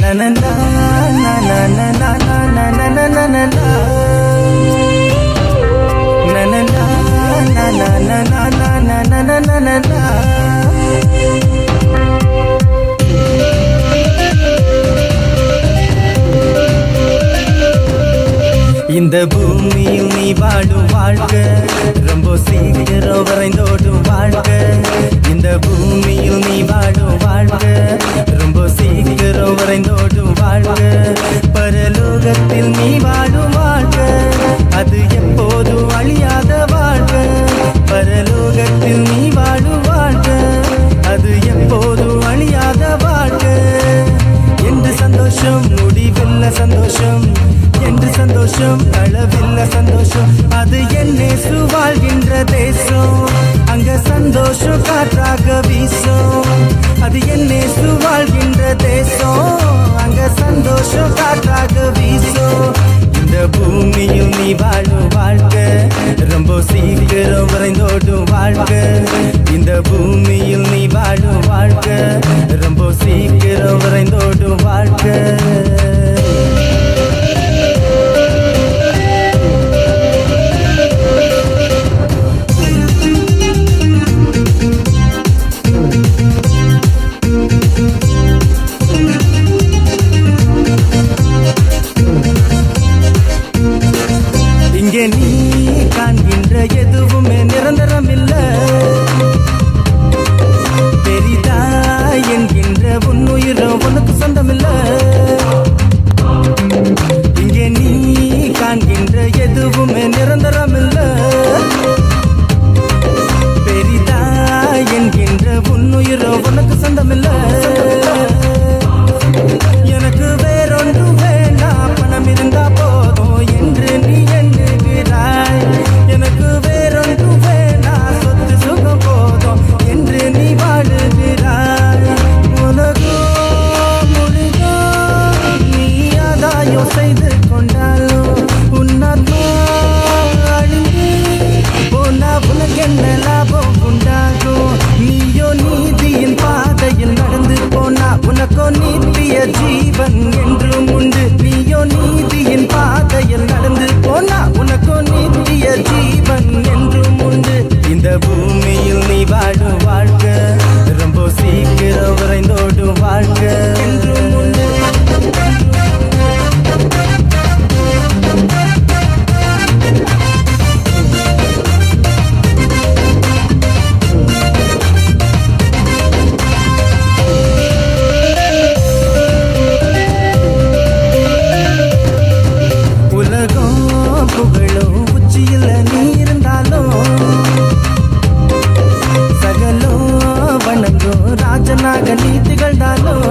na na na. இந்த பூமியில் நீ வாழும் வாழ்க்கை ரொம்ப சீக்கிரம் வரைந்தோடும் வாழ்க்கை இந்த பூமியில் நீ வாழும் வாழ்க்கை ரொம்ப சீக்கிரம் வரைந்தோடும் வாழ்க்கை பரலோகத்தில் நீ வாழும் வாழ்க்கை அது எப்போதும் அழியாத வாழ்க்கை பரலோகத்தில் நீ வாழும் வாழ்க்கை அது எப்போதும் அழியாத வாழ்க்கை என்று சந்தோஷம்? முடிவில்லை சந்தோஷம். சந்தோஷம் அளவில்ல சந்தோஷம். அது என்னே சுவாழ்கின்ற தேசம். அங்க சந்தோஷம் காற்றாக வீசும். அது என்னே புகழும் உச்சியில் நீ இருந்தாலும் சகலும் வணங்கும். ராஜனாக நீ திகழ்ந்தாலும்